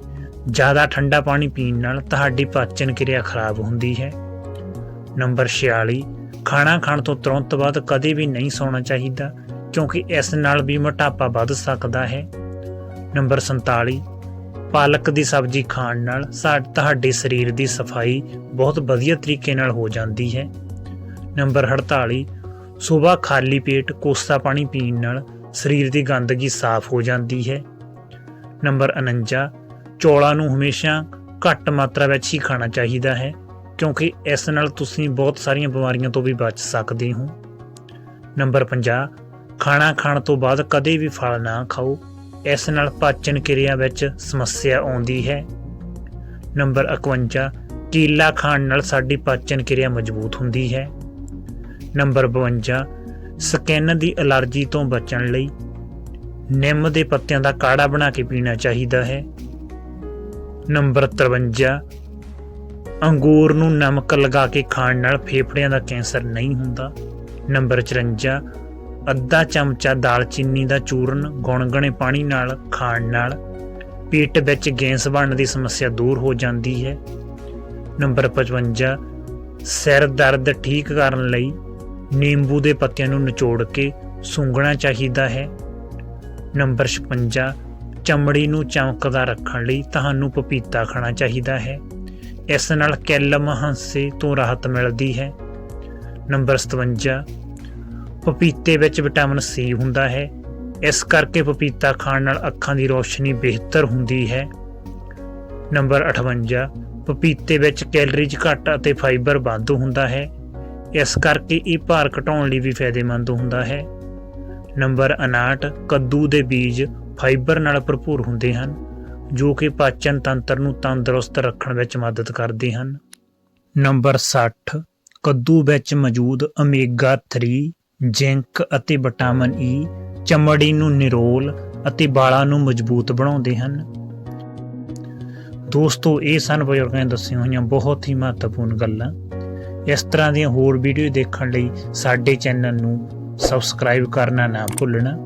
ਜ਼ਿਆਦਾ ਠੰਡਾ ਪਾਣੀ ਪੀਣ ਨਾਲ ਤੁਹਾਡੀ ਪਾਚਨ ਕਿਰਿਆ ਖਰਾਬ ਹੁੰਦੀ ਹੈ। ਨੰਬਰ 46 ਖਾਣਾ ਖਾਣ ਤੋਂ ਤੁਰੰਤ ਬਾਅਦ ਕਦੇ ਵੀ ਨਹੀਂ ਸੌਣਾ ਚਾਹੀਦਾ। ਕਿਉਂਕਿ ਇਸ ਨਾਲ ਵੀ ਮੋਟਾਪਾ ਵੱਧ ਸਕਦਾ ਹੈ। ਨੰਬਰ 47 ਪਾਲਕ ਦੀ ਸਬਜ਼ੀ ਖਾਣ ਨਾਲ ਸਾ ਤੁਹਾਡੇ ਸਰੀਰ ਦੀ ਸਫ਼ਾਈ ਬਹੁਤ ਵਧੀਆ ਤਰੀਕੇ ਨਾਲ ਹੋ ਜਾਂਦੀ ਹੈ। ਨੰਬਰ 48 ਸਵੇਰ ਖਾਲੀ ਪੇਟ ਕੋਸਾ ਪਾਣੀ ਪੀਣ ਨਾਲ ਸਰੀਰ ਦੀ ਗੰਦਗੀ ਸਾਫ਼ ਹੋ ਜਾਂਦੀ ਹੈ। ਨੰਬਰ 49 ਚੌਲਾਂ ਨੂੰ ਹਮੇਸ਼ਾ ਘੱਟ ਮਾਤਰਾ ਵਿੱਚ ਹੀ ਖਾਣਾ ਚਾਹੀਦਾ ਹੈ, ਕਿਉਂਕਿ ਇਸ ਨਾਲ ਤੁਸੀਂ ਬਹੁਤ ਸਾਰੀਆਂ ਬਿਮਾਰੀਆਂ ਤੋਂ ਵੀ ਬਚ ਸਕਦੇ ਹੋ। ਨੰਬਰ 50 ਖਾਣਾ ਖਾਣ ਤੋਂ ਬਾਅਦ ਕਦੇ ਵੀ ਫਲ ਨਾ ਖਾਓ। ਇਸ ਨਾਲ ਪਾਚਨ ਕਿਰਿਆ ਵਿੱਚ ਸਮੱਸਿਆ ਆਉਂਦੀ ਹੈ। ਨੰਬਰ 51 ਕੇਲਾ ਖਾਣ ਨਾਲ ਸਾਡੀ ਪਾਚਨ ਕਿਰਿਆ ਮਜ਼ਬੂਤ ਹੁੰਦੀ ਹੈ। ਨੰਬਰ 52 ਸਕਿਨ ਦੀ ਅਲਰਜੀ ਤੋਂ ਬਚਣ ਲਈ ਨਿੰਮ ਦੇ ਪੱਤਿਆਂ ਦਾ ਕਾੜਾ ਬਣਾ ਕੇ ਪੀਣਾ ਚਾਹੀਦਾ ਹੈ। ਨੰਬਰ 53 ਅੰਗੂਰ ਨੂੰ ਨਮਕ ਲਗਾ ਕੇ ਖਾਣ ਨਾਲ ਫੇਫੜਿਆਂ ਦਾ ਕੈਂਸਰ ਨਹੀਂ ਹੁੰਦਾ। ਨੰਬਰ 54 ਅੱਧਾ ਚਮਚਾ ਦਾਲਚੀਨੀ ਦਾ ਚੂਰਨ ਗੁਣਗਣੇ ਪਾਣੀ ਨਾਲ, ਖਾਣ ਨਾਲ। ਪੇਟ ਵਿੱਚ ਗੈਸ ਬਣਨ ਦੀ ਸਮੱਸਿਆ ਦੂਰ ਹੋ ਜਾਂਦੀ ਹੈ। ਨੰਬਰ 55 ਸਿਰ ਦਰਦ ਠੀਕ ਕਰਨ ਲਈ ਨਿੰਬੂ ਦੇ ਪੱਤਿਆਂ ਨੂੰ ਨਿਚੋੜ ਕੇ ਸੁੰਘਣਾ ਚਾਹੀਦਾ ਹੈ। ਨੰਬਰ 56 ਚਮੜੀ ਨੂੰ ਚਮਕਦਾਰ ਰੱਖਣ ਲਈ ਤੁਹਾਨੂੰ ਪਪੀਤਾ ਖਾਣਾ ਚਾਹੀਦਾ ਹੈ। ਇਸ ਨਾਲ ਕੈਲਮ ਹੰਸੇ ਤੋਂ ਰਾਹਤ ਮਿਲਦੀ ਹੈ। ਨੰਬਰ 57 ਪਪੀਤੇ ਵਿੱਚ ਵਿਟਾਮਿਨ ਸੀ ਹੁੰਦਾ ਹੈ। ਇਸ ਕਰਕੇ ਪਪੀਤਾ ਖਾਣ ਨਾਲ ਅੱਖਾਂ ਦੀ ਰੋਸ਼ਨੀ ਬਿਹਤਰ ਹੁੰਦੀ ਹੈ। ਨੰਬਰ 58 ਪਪੀਤੇ ਵਿੱਚ ਕੈਲਰੀਜ਼ ਘੱਟ ਅਤੇ ਫਾਈਬਰ ਵਾਧੂ ਹੁੰਦਾ ਹੈ। ਇਸ ਕਰਕੇ ਇਹ ਭਾਰ ਘਟਾਉਣ ਲਈ ਵੀ ਫਾਇਦੇਮੰਦ ਹੁੰਦਾ ਹੈ। ਨੰਬਰ 59 ਕੱਦੂ ਦੇ ਬੀਜ ਫਾਈਬਰ ਨਾਲ ਭਰਪੂਰ ਹੁੰਦੇ ਹਨ, ਜੋ ਕਿ ਪਾਚਨ ਤੰਤਰ ਨੂੰ ਤੰਦਰੁਸਤ ਰੱਖਣ ਵਿੱਚ ਮਦਦ ਕਰਦੇ ਹਨ। ਨੰਬਰ 60 ਕੱਦੂ ਵਿੱਚ ਮੌਜੂਦ ਓਮੇਗਾ 3 ਜ਼ਿੰਕ ਅਤੇ ਵਿਟਾਮਿਨ ਈ ਚਮੜੀ ਨੂੰ ਨਿਰੋਲ ਅਤੇ ਵਾਲਾਂ ਨੂੰ ਮਜ਼ਬੂਤ ਬਣਾਉਂਦੇ ਹਨ। ਦੋਸਤੋ, ਇਹ ਸਨ ਬਜ਼ੁਰਗਾਂ ਨੇ ਦੱਸੀਆਂ ਹੋਈਆਂ ਬਹੁਤ ਹੀ ਮਹੱਤਵਪੂਰਨ ਗੱਲਾਂ। ਇਸ ਤਰ੍ਹਾਂ ਦੀਆਂ ਹੋਰ ਵੀਡੀਓ ਦੇਖਣ ਲਈ ਸਾਡੇ ਚੈਨਲ ਨੂੰ ਸਬਸਕ੍ਰਾਈਬ ਕਰਨਾ ਨਾ ਭੁੱਲਣਾ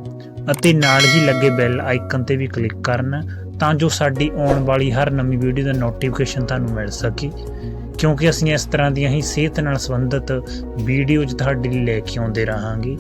ਅਤੇ ਨਾਲ ਹੀ ਲੱਗੇ ਬੈਲ ਆਈਕਨ ਤੇ ਵੀ ਕਲਿੱਕ ਕਰਨਾ ਤਾਂ ਜੋ ਸਾਡੀ ਆਉਣ ਵਾਲੀ ਹਰ ਨਵੀਂ ਵੀਡੀਓ ਦਾ ਨੋਟੀਫਿਕੇਸ਼ਨ ਤੁਹਾਨੂੰ ਮਿਲ ਸਕੇ। ਕਿਉਂਕਿ ਅਸੀਂ ਇਸ ਤਰ੍ਹਾਂ ਦੀਆਂ ਹੀ ਸਿਹਤ ਨਾਲ ਸੰਬੰਧਿਤ ਵੀਡੀਓਜ਼ ਤੁਹਾਡੇ ਲਈ ਲੈ ਕੇ ਆਉਂਦੇ ਰਹਾਂਗੇ।